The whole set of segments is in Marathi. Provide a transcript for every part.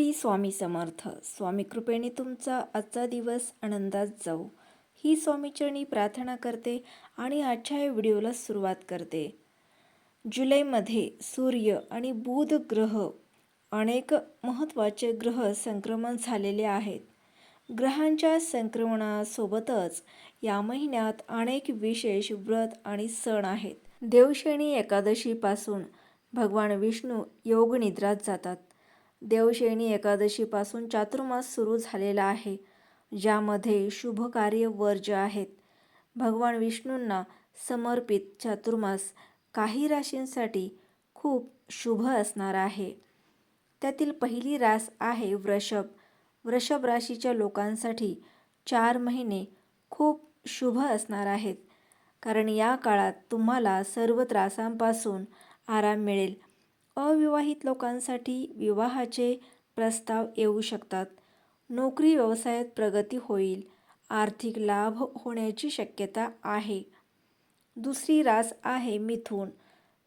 श्री स्वामी समर्थ. स्वामी कृपेने तुमचा आजचा दिवस आनंदात जाऊ ही स्वामीचरणी प्रार्थना करते आणि आजच्या या व्हिडिओला सुरुवात करते. जुलैमध्ये सूर्य आणि बुध ग्रह अनेक महत्त्वाचे ग्रह संक्रमण झालेले आहेत. ग्रहांच्या संक्रमणासोबतच या महिन्यात अनेक विशेष व्रत आणि सण आहेत. देवशेणी एकादशीपासून भगवान विष्णू योगनिद्रात जातात. देवशेणी एकादशीपासून चातुर्मास सुरू झालेला आहे ज्यामध्ये शुभ कार्य वर्ज आहेत. भगवान विष्णूंना समर्पित चातुर्मास काही राशींसाठी खूप शुभ असणार आहे. त्यातील पहिली रास आहे वृषभ. वृषभ राशीच्या लोकांसाठी चार महिने खूप शुभ असणार आहेत कारण या काळात तुम्हाला सर्व त्रासांपासून आराम मिळेल. अविवाहित लोकांसाठी विवाहाचे प्रस्ताव येऊ शकतात. नोकरी व्यवसायात प्रगती होईल. आर्थिक लाभ होण्याची शक्यता आहे. दुसरी रास आहे मिथून.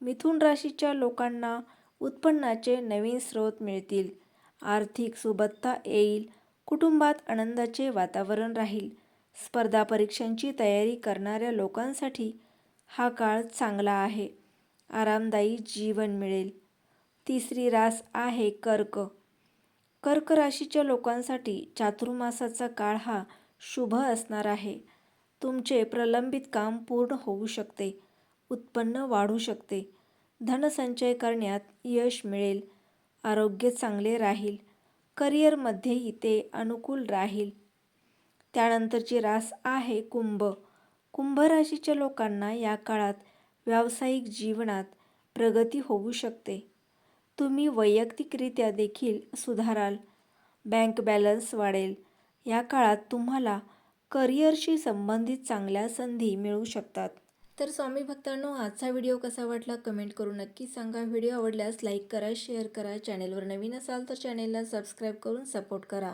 मिथून राशीच्या लोकांना उत्पन्नाचे नवीन स्रोत मिळतील. आर्थिक सुबत्ता येईल. कुटुंबात आनंदाचे वातावरण राहील. स्पर्धा परीक्षांची तयारी करणाऱ्या लोकांसाठी हा काळ चांगला आहे. आरामदायी जीवन मिळेल. तिसरी रास आहे कर्क. कर्क राशीच्या लोकांसाठी चातुर्मासाचा काळ हा शुभ असणार आहे. तुमचे प्रलंबित काम पूर्ण होऊ शकते उत्पन्न वाढू शकते. धनसंचय करण्यात यश मिळेल आरोग्य चांगले राहील करिअरमध्येही ते अनुकूल राहील. त्यानंतरची रास आहे कुंभ. कुंभ राशीच्या लोकांना या काळात व्यावसायिक जीवनात प्रगती होऊ शकते. तुम्ही वैयक्तिकरित्या देखील सुधाराल. बँक बॅलन्स वाढेल. या काळात तुम्हाला करिअरशी संबंधित चांगल्या संधी मिळू शकतात. तर स्वामी भक्तांनो आजचा व्हिडिओ कसा वाटला कमेंट करून नक्की सांगा. व्हिडिओ आवडल्यास लाईक करा शेअर करा. चॅनेलवर नवीन असाल तर चॅनेलला सबस्क्राईब करून सपोर्ट करा.